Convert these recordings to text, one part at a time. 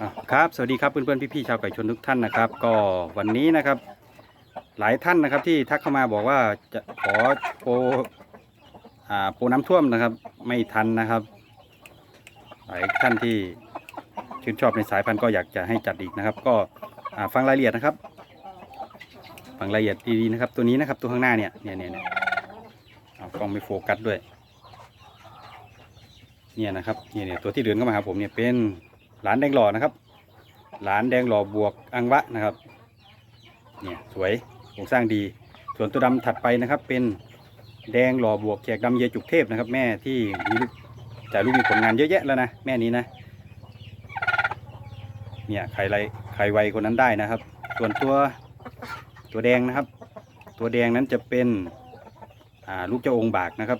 อะครับ สวัสดีครับเพื่อนๆพี่ๆชาวไก่ชนทุกท่านนะครับ ก็วันนี้นะครับ หลายท่านนะครับที่ทักเข้ามาบอกว่าจะขอโปรอ่าโปรน้ำท่วมนะครับ ไม่ทันนะครับ หลายท่านที่ชื่นชอบในสายพันธุ์ก็อยากจะให้จัดอีกนะครับ ก็อ่าฟังรายละเอียดนะครับ ฟังรายละเอียดดีๆนะครับ ตัวนี้นะครับตัวข้างหน้าเนี่ยเนี่ยเนี่ยเนี่ยเอากล้องไม่โฟกัสด้วย เนี่ยนะครับเนี่ยเนี่ยตัวที่เดินเข้ามาหาผมเนี่ยเป็น หลานแดงหล่อนะครับ หลานแดงหล่อบวกอังวะนะครับเนี่ยสวยโครงสร้างดี ส่วนตัวดำถัดไปนะครับ เป็นแดงหล่อบวกแขกดำเยจุกเทพนะครับ แม่ที่มีลูกจ่ายลูกมีผลงานเยอะแยะแล้วนะแม่นี้นะเนี่ยใครไรใครไวคนนั้นได้นะครับ ส่วนตัวตัวแดงนะครับ ตัวแดงนั้นจะเป็นลูกเจ้าองค์บากนะครับ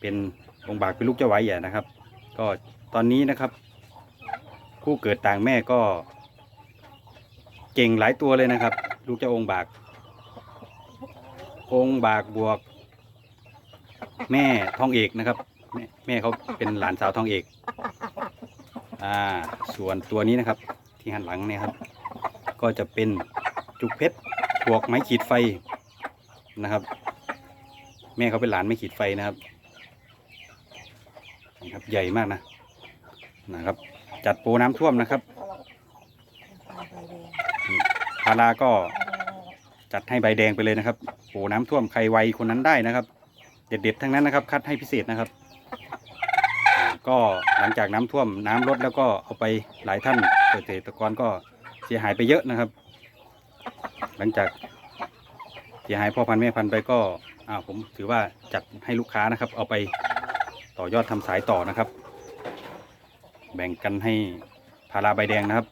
เป็นองค์บากเป็นลูกเจ้าไว้ใหญ่นะครับ ก็ตอนนี้นะครับ คู่เกิดต่างแม่ก็ เก่งหลายตัวเลยนะครับ ลูกเจ้าองค์บาก องค์บากบวก แม่ทองเอกนะครับ แม่แม่เขาเป็นหลานสาวทองเอก อ่า ส่วนตัวนี้นะครับ ที่หันหลังเนี่ยครับ ก็จะเป็นจุกเพชรบวกไม้ขีดไฟนะครับ แม่เขาเป็นหลานไม้ขีดไฟนะครับนี่ครับ ใหญ่มากนะนะครับ จัดปรน้ำท่วมนะครับพาราก็จัดให้ใบแดงไปเลยนะครับโอ้น้ำท่วมใครไวคนนั้นได้นะครับ เด็ดๆทั้งนั้นนะครับ คัดให้พิเศษนะครับ ก็หลังจากน้ำท่วมน้ำลดแล้วก็เอาไปหลายท่านเกษตรกรก็เสียหายไปเยอะนะครับ หลังจากเสียหายพ่อพันธุ์แม่พันธุ์ไปก็อ่าผมถือว่าจัดให้ลูกค้านะครับ เอาไปต่อยอดทำสายต่อนะครับ แบ่งกันให้พาราใบแดงนะครับ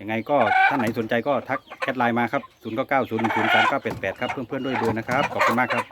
ยังไงก็ท่านไหนสนใจก็ทักแอดไลน์มาครับ 0 9 9 0 0 3 9 8 8ครับเพื่อนๆด้วยเบอร์นะครับ ขอบคุณมากครับ